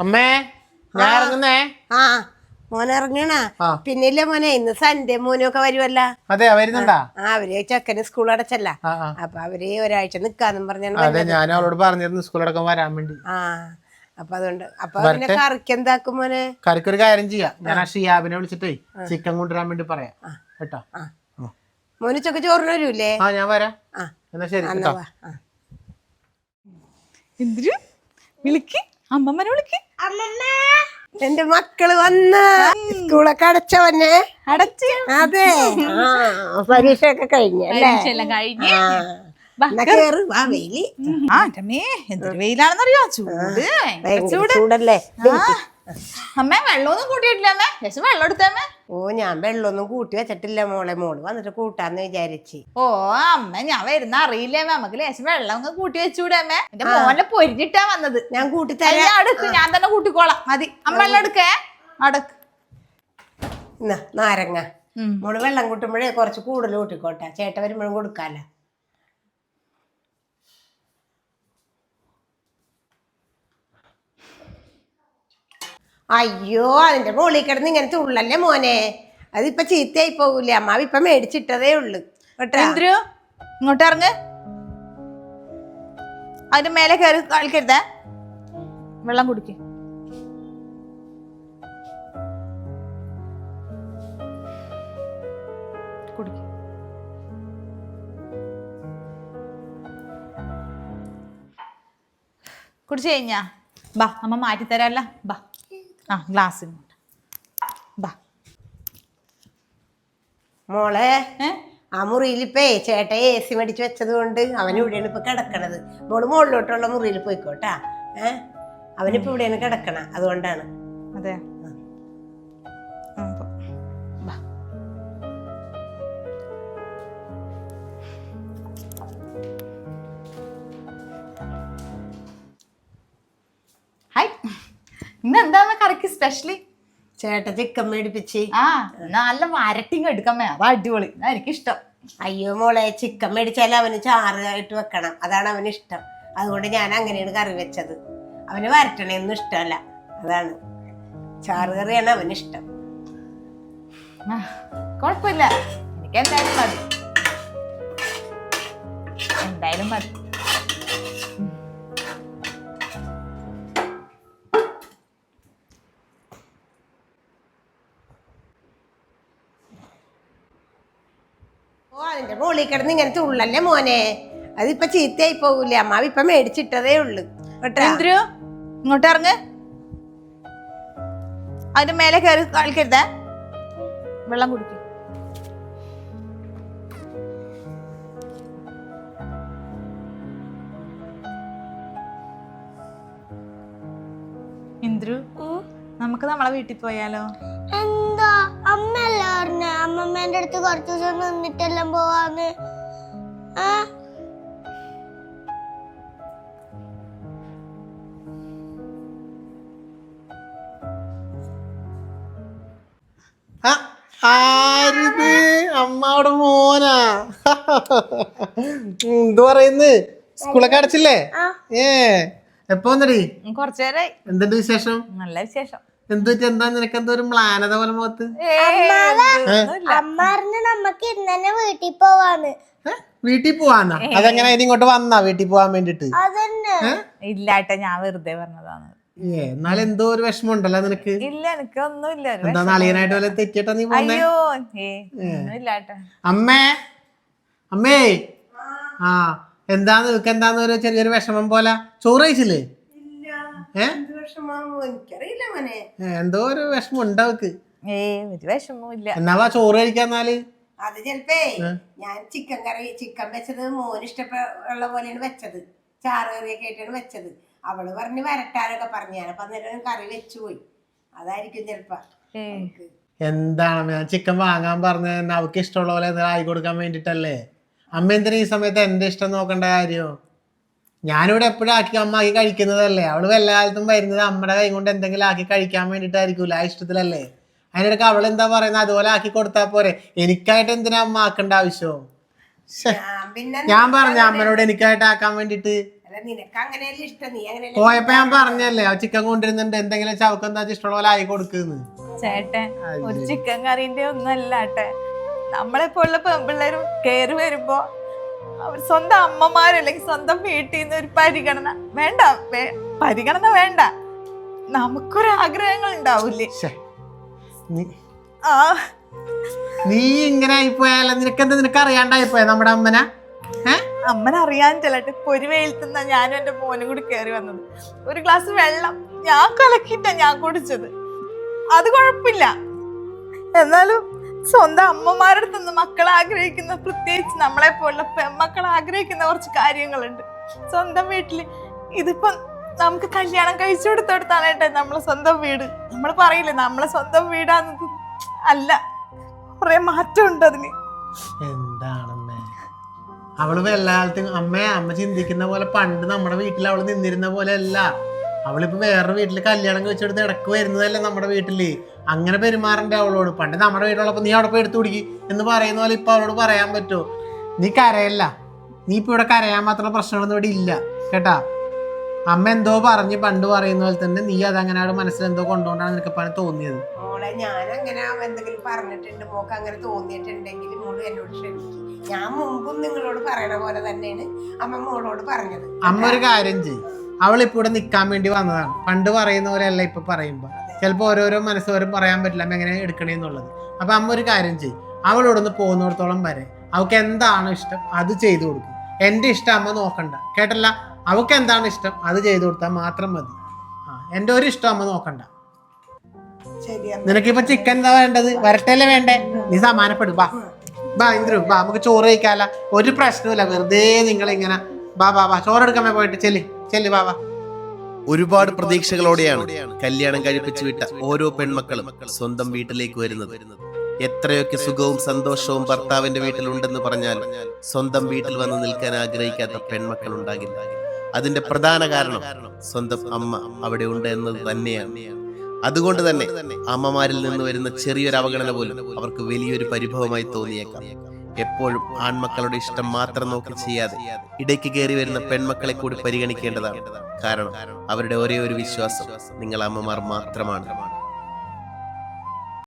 അമ്മേ ഞാൻ ഇറങ്ങുന്നേ. ആ മോനെ ഇറങ്ങണ. ആ. പിന്നില്ലേ മോനെ ഇന്ന് സൺഡേ ഒക്കെ വരുമല്ല അതെ വരുന്നുണ്ടാ? ആ അവർ ചെക്കന് സ്കൂൾ അടച്ചല്ല. ആ ആ. അപ്പൊ അവർ ഒരാഴ്ച നിക്കാന്നും പറഞ്ഞാണ് അതെ ഞാൻ അവളോട് പറഞ്ഞിരുന്നു സ്കൂളടക്കം വരാൻ വേണ്ടി. ആ അപ്പൊ അതുകൊണ്ട് അപ്പൊ പിന്നെ കറിക്ക് എന്താക്കും മോനെ? കറിക്കൊരു കാര്യം ചെയ്യാം. ഞാൻ ആ ഷിയാബിനെ വിളിച്ചിട്ടേ ചിക്കൻ കൊണ്ടുവരാൻ വേണ്ടി പറയാം. കേട്ടോ? ആ. മോന് ചൊക്കെ ചോറിന് വരൂലേ? ആ ഞാൻ വരാം. ആ. എന്നാ ശരി എന്നാ കേട്ടോ. വാ. ആ. എന്തിരു? വിളിക്ക്. അമ്മമ്മനെ വിളിക്ക് എന്റെ മക്കൾ വന്ന് സ്കൂളൊക്കെ അടച്ചവന്നെ അടച്ച്? അതെ. പരീക്ഷ ഒക്കെ കഴിഞ്ഞ കഴിഞ്ഞ്? ആ. എന്നാ വാ വെയിൽ. ആ രമേ എന്തൊരു വെയിലാണെന്നറിയോ? ചൂട്? ചൂടല്ലേ? ആ. അമ്മ വെള്ളമൊന്നും കൂട്ടിയിട്ടില്ല അമ്മ. ശേഷം വെള്ളം എടുത്തമ്മേ ഓ ഞാൻ വെള്ളമൊന്നും കൂട്ടി വെച്ചിട്ടില്ല മോളെ. മോൾ വന്നിട്ട് കൂട്ടാന്ന് വിചാരിച്ചു. ഓ അമ്മ ഞാൻ വരുന്ന അറിയില്ലേ നമുക്ക് ലേശം വെള്ളം ഒന്ന് കൂട്ടി വെച്ചൂടെ അമ്മ. എന്റെ മോനെ പൊരിഞ്ഞിട്ടാ വന്നത്. ഞാൻ കൂട്ടി തരാം അടുക്ക് ഞാൻ തന്നെ കൂട്ടിക്കോളാം. മതി. അമ്മ വെള്ളം എടുക്കേ അടക്ക്. നാരങ്ങ. മോൾ വെള്ളം കൂട്ടുമ്പോഴേ കുറച്ച് കൂടുതൽ കൂട്ടിക്കോട്ടെ. ചേട്ടൻ വരുമ്പോഴും കൊടുക്കാലോ അയ്യോ അതിന്റെ മുകളിൽ കിടന്ന് ഇങ്ങനത്തെ ഉള്ളല്ലേ മോനെ? അതിപ്പോ ചീത്തയായി പോകൂലേ. അമ്മാവ് ഇപ്പൊ മേടിച്ചിട്ടതേ ഉള്ളു. കേട്ടോ? ഇങ്ങോട്ട് ഇറങ്ങ്. അതിന്റെ മേലെ കയറി കളിക്കരുതേ. വെള്ളം കുടിക്ക്. കുടിച്ചു കഴിഞ്ഞാ. ബാ അമ്മ മാറ്റി തരാല്ല ബാ. ആ ഗ്ലാസ് ഇങ്ങോട്ട് ബാ. മോളെ ആ മുറിയിലിപ്പേ ചേട്ടയെ എ സി മേടിച്ച് വെച്ചത് കൊണ്ട് അവൻ ഇവിടെയാണ് ഇപ്പൊ കിടക്കണത്. മോൾ മുകളിലോട്ടുള്ള മുറിയിൽ പോയിക്കോട്ടാ. ഏ? അവനിപ്പോ ഇവിടെയാണ് കിടക്കണ അതുകൊണ്ടാണ്. അതെ. ഇന്ന് എന്താന്ന് കറിക്ക് സ്പെഷ്യലി ചേട്ട ചിക്കൻ മേടിപ്പിച്ച്. ആ നല്ല വരട്ടിങ് എടുക്കമ്മേ. അത് അടിപൊളി. എനിക്ക് ഇഷ്ടം അയ്യോ മോളെ ചിക്കൻ മേടിച്ചാൽ അവന് ചാറ് ആയിട്ട് വെക്കണം. അതാണ് അവന് ഇഷ്ടം അതുകൊണ്ട് ഞാൻ അങ്ങനെയാണ് കറി വെച്ചത്. അവന് വരട്ടണയൊന്നും ഇഷ്ടമല്ല. അതാണ്. ചാറ് കറിയാണ് അവന് ഇഷ്ടം ആ, കുഴപ്പമില്ല എനിക്ക് എന്തായാലും മതി. എന്തായാലും മതി. ഓ അതിന്റെ മുകളിൽ കിടന്ന് ഇങ്ങനെ തുള്ളല്ലേ മോനെ? അതിപ്പോ ചീത്തയായി പോകൂലേ. അമ്മാവ് ഇപ്പൊ മേടിച്ചിട്ടതേ ഉള്ളു. കേട്ടോ? ഇന്ദ്രു ഇങ്ങോട്ട് ഇറങ്ങ്. അതിന്റെ മേലെ കയറി കളിക്കരുതേ. വെള്ളം കുടിക്കും. ഇന്ദ്രു നമുക്ക് നമ്മളെ വീട്ടിൽ പോയാലോ? എന്താ? പറഞ്ഞ അമ്മമ്മേന്റെ അടുത്ത് കുറച്ചു ദിവസം നിന്നിട്ടെല്ലാം പോവാന്ന്. ആ? ആരിത്? അമ്മയുടെ മോനാ. എന്ത് പറയുന്നു? സ്കൂളൊക്കെ അടച്ചില്ലേ? ഏ എപ്പോ വന്നടി? ഉം, കുറച്ച് എന്തുണ്ട് വിശേഷം? നല്ല വിശേഷം. എന്ത് പറ്റി എന്താ നിനക്ക് എന്തോ ഒരു മ്ലാനത പോലെ മുഖത്ത്? അമ്മ പറഞ്ഞ നമ്മക്ക് ഇന്ന് തന്നെ വീട്ടിൽ പോവാന്ന്. വീട്ടിൽ പോവാന്നാ? അതെങ്ങനെ ഇനി ഇങ്ങോട്ട് വന്നാ വീട്ടിൽ പോവാൻ വേണ്ടിട്ട് അതന്നെ. ഇല്ലാട്ട ഞാൻ വെറുതെ പറഞ്ഞതാണ്. ഏ എന്നാലും എന്തോ ഒരു വിഷമം ഉണ്ടല്ലോ നിനക്ക്. ഇല്ല എനിക്ക് ഒന്നുമില്ല. എന്താ നളിയനായിട്ട് വല്ല തെറ്റിട്ടാ നീ അയ്യോ അമ്മേ അമ്മേ. ആ എന്താന്ന് നിനക്ക് എന്താന്ന് ഒരു ചെറിയൊരു വിഷമം പോലെ? ചോറ് കഴിച്ചില്ലേ? ഏ? എന്ത് വിഷമാവോ? എനിക്കറിയില്ല മോനെ. എന്തോ ഒരു വിഷമം ഉണ്ട് അവക്ക് ഏ ഒരു വിഷമവും ഇല്ല എന്നാ ചോറ് കഴിക്കാന്നാൽ അത് ചെലപ്പേ ഞാൻ ചിക്കൻ കറി ചിക്കൻ വെച്ചത് മോന് ഇഷ്ടമുള്ള പോലെയാണ് വെച്ചത്. ചാറ് കറിയൊക്കെ ആയിട്ടാണ് വെച്ചത്. അവൾ പറഞ്ഞ് വരട്ടാനൊക്കെ പറഞ്ഞു. ഞാനപ്പോ അന്നേരം കറി വെച്ചു പോയി. അതായിരിക്കും ചെലപ്പോ എന്താണ് ഞാൻ ചിക്കൻ വാങ്ങാൻ പറഞ്ഞ അവക്ക് ഇഷ്ടമുള്ള പോലെ എന്തെങ്കിലും ആയി കൊടുക്കാൻ വേണ്ടിട്ടല്ലേ? അമ്മ എന്തിനാ ഈ സമയത്ത് എന്റെ ഇഷ്ടം നോക്കേണ്ട കാര്യം? ഞാനിവിടെ എപ്പോഴും ആക്കി അമ്മ ആക്കി കഴിക്കുന്നതല്ലേ. അവൾ വല്ല കാലത്തും വരുന്നത് അമ്മയുടെ കൈ കൊണ്ട് എന്തെങ്കിലും ആക്കി കഴിക്കാൻ വേണ്ടിട്ടായിരിക്കൂല ആ ഇഷ്ടത്തിലല്ലേ? അതിനിടയ്ക്ക് അവൾ എന്താ പറയുന്നത്? അതുപോലെ ആക്കി കൊടുത്താൽ പോരെ. എനിക്കായിട്ട് എന്തിനാ അമ്മ ആക്കേണ്ട ആവശ്യം? ഞാൻ പിന്നെ ഞാൻ പറഞ്ഞ അമ്മനോട് എനിക്കായിട്ട് ആക്കാൻ വേണ്ടിട്ട് അല്ല നിനക്ക് അങ്ങനെയല്ലേ ഇഷ്ടം? നീ അങ്ങനെ പോയപ്പോ ഞാൻ പറഞ്ഞല്ലേ ആ ചിക്കൻ കൊണ്ടിരുന്നുണ്ട് എന്തെങ്കിലും ചവക്ക് എന്താ ഇഷ്ടമുള്ള പോലെ ആയി കൊടുക്കുന്നു. ചേട്ടൻ ഒരു ചിക്കൻ കറിന്റെ ഒന്നല്ല ഏട്ടെ നമ്മളെ പോലുള്ള പെൺപിള്ളേരും കയറി വരുമ്പോ അവർ സ്വന്തം അമ്മമാരല്ലെങ്കിൽ സ്വന്തം വീട്ടിൽ നിന്ന് ഒരു പരിഗണന വേണ്ട പരിഗണന വേണ്ട. നമുക്കൊരു ആഗ്രഹങ്ങൾ ഉണ്ടാവില്ലേ ആ. നീ ഇങ്ങനെ ആയിപ്പോയാലോ? നിനക്കെന്താ നിനക്ക് അറിയാണ്ടായിപ്പോയ നമ്മുടെ അമ്മന? അമ്മനെ അറിയാൻ ചെല്ലട്ടെ. പൊരി വെയിലത്തുന്ന ഞാനും എന്റെ മോനും കൂടി കയറി വന്നത്. ഒരു ഗ്ലാസ് വെള്ളം ഞാൻ കലക്കിയിട്ടാ ഞാൻ കുടിച്ചത്. അത് കുഴപ്പമില്ല. എന്നാലും സ്വന്തം അമ്മമാരുടെ അടുത്തുനിന്ന് മക്കൾ ആഗ്രഹിക്കുന്ന പ്രത്യേകിച്ച് നമ്മളെ പോലുള്ള പെൺമക്കൾ ആഗ്രഹിക്കുന്ന കുറച്ച് കാര്യങ്ങളുണ്ട്. സ്വന്തം വീട്ടിൽ ഇതിപ്പം നമുക്ക് കല്യാണം കഴിച്ചു കൊടുത്തോടത്താണ് ഏട്ടാ നമ്മളെ സ്വന്തം വീട്. നമ്മൾ പറയില്ലേ നമ്മളെ സ്വന്തം വീടാന്നത് അല്ല. കുറെ മാറ്റമുണ്ട് അതിന്. എന്താണമ്മേ അവൾ എല്ലാത്തിനും അമ്മേ അമ്മ ചിന്തിക്കുന്ന പോലെ പണ്ട് നമ്മുടെ വീട്ടിൽ അവൾ നിന്നിരുന്ന പോലെ അല്ല. അവളിപ്പോ വേറെ വീട്ടിൽ കല്യാണം കഴിച്ചെടുത്ത് ഇടയ്ക്ക് വരുന്നതല്ലേ നമ്മുടെ വീട്ടിൽ. അങ്ങനെ പെരുമാറണ്ടേ അവളോട്. പണ്ട് നമ്മുടെ വീട്ടിലുള്ളപ്പോ നീ അവിടെ പോയി എടുത്തു പിടിക്കി എന്ന് പറയുന്ന പോലെ ഇപ്പൊ അവളോട് പറയാൻ പറ്റുമോ നീ കരയല്ല. നീ ഇപ്പൊ ഇവിടെ കരയാൻ മാത്രമുള്ള പ്രശ്നങ്ങളൊന്നും ഇവിടെ ഇല്ല. കേട്ടാ? അമ്മ എന്തോ പറഞ്ഞ് പണ്ട് പറയുന്ന പോലെ തന്നെ നീ അതങ്ങനെ അവിടെ മനസ്സിൽ എന്തോ കൊണ്ടുകൊണ്ടാണ് നിനക്ക് പണി തോന്നിയത്. മോളെ ഞാൻ അങ്ങനെ എന്തെങ്കിലും പറഞ്ഞിട്ടുണ്ട് മോക്ക് അങ്ങനെ തോന്നിയിട്ടുണ്ടെങ്കിൽ മോൾ എന്നോട് ക്ഷമിക്കും. ഞാൻ മുമ്പും നിങ്ങളോട് പറയണ പോലെ തന്നെയാണ് അമ്മ മോളോട് പറഞ്ഞത്. അമ്മ ഒരു കാര്യം ചെയ്യും. അവളിപ്പോ ഇവിടെ നിൽക്കാൻ വേണ്ടി വന്നതാണ്. പണ്ട് പറയുന്ന പോലെയല്ല ഇപ്പൊ പറയുമ്പോ. ചിലപ്പോ ഓരോരോ മനസ്സോരും പറയാൻ പറ്റില്ല അമ്മ എങ്ങനെ എടുക്കണേന്നുള്ളത് അപ്പൊ അമ്മ ഒരു കാര്യം ചെയ്യും. അവളിവിടുന്ന് പോകുന്നിടത്തോളം വരെ അവൾക്ക് എന്താണ് ഇഷ്ടം അത് ചെയ്തു കൊടുക്കും. എന്റെ ഇഷ്ടം അമ്മ നോക്കണ്ട. കേട്ടല്ല? അവൾക്ക് എന്താണ് ഇഷ്ടം അത് ചെയ്തു കൊടുത്താൽ മാത്രം മതി. ആ എന്റെ ഒരു ഇഷ്ടം അമ്മ നോക്കണ്ട. നിനക്കിപ്പോ ചിക്കൻ എന്താ വേണ്ടത്? വരട്ടല്ലേ വേണ്ടേ? നീ സമാനപ്പെടും. ബാ ബാ ഇന്ദ്രു ബാ നമുക്ക് ചോറ് കഴിക്കാല ഒരു പ്രശ്നമില്ല വെറുതെ നിങ്ങൾ ഇങ്ങനെ ബാ ബാ ബാ ചോറെടുക്കാൻ പോയിട്ട് ചെല്ലി. ചെല്ലി ഒരുപാട് പ്രതീക്ഷകളോടെയാണ് കല്യാണം കഴിപ്പിച്ചു വിട്ട ഓരോ പെൺമക്കളും സ്വന്തം വീട്ടിലേക്ക് വരുന്നത്. എത്രയൊക്കെ സുഖവും സന്തോഷവും ഭർത്താവിന്റെ വീട്ടിലുണ്ടെന്ന് പറഞ്ഞാൽ സ്വന്തം വീട്ടിൽ വന്ന് നിൽക്കാൻ ആഗ്രഹിക്കാത്ത പെൺമക്കൾ ഉണ്ടാകില്ല അതിന്റെ പ്രധാന കാരണം സ്വന്തം അമ്മ അവിടെ ഉണ്ട് എന്നത് തന്നെയാണ്. അതുകൊണ്ട് തന്നെ അമ്മമാരിൽ നിന്ന് വരുന്ന ചെറിയൊരു അവഗണന പോലും അവർക്ക് വലിയൊരു പരിഭവമായി തോന്നിയേക്കാം. എപ്പോഴും ആൺമക്കളുടെ ഇഷ്ടം മാത്രം നോക്കി ചെയ്യാതെ ഇടയ്ക്ക് കയറി വരുന്ന പെൺമക്കളെ കൂടി പരിഗണിക്കേണ്ടതാണ്. കാരണം അവരുടെ ഒരേ ഒരു വിശ്വാസം നിങ്ങൾ അമ്മമാർ മാത്രമാണ്.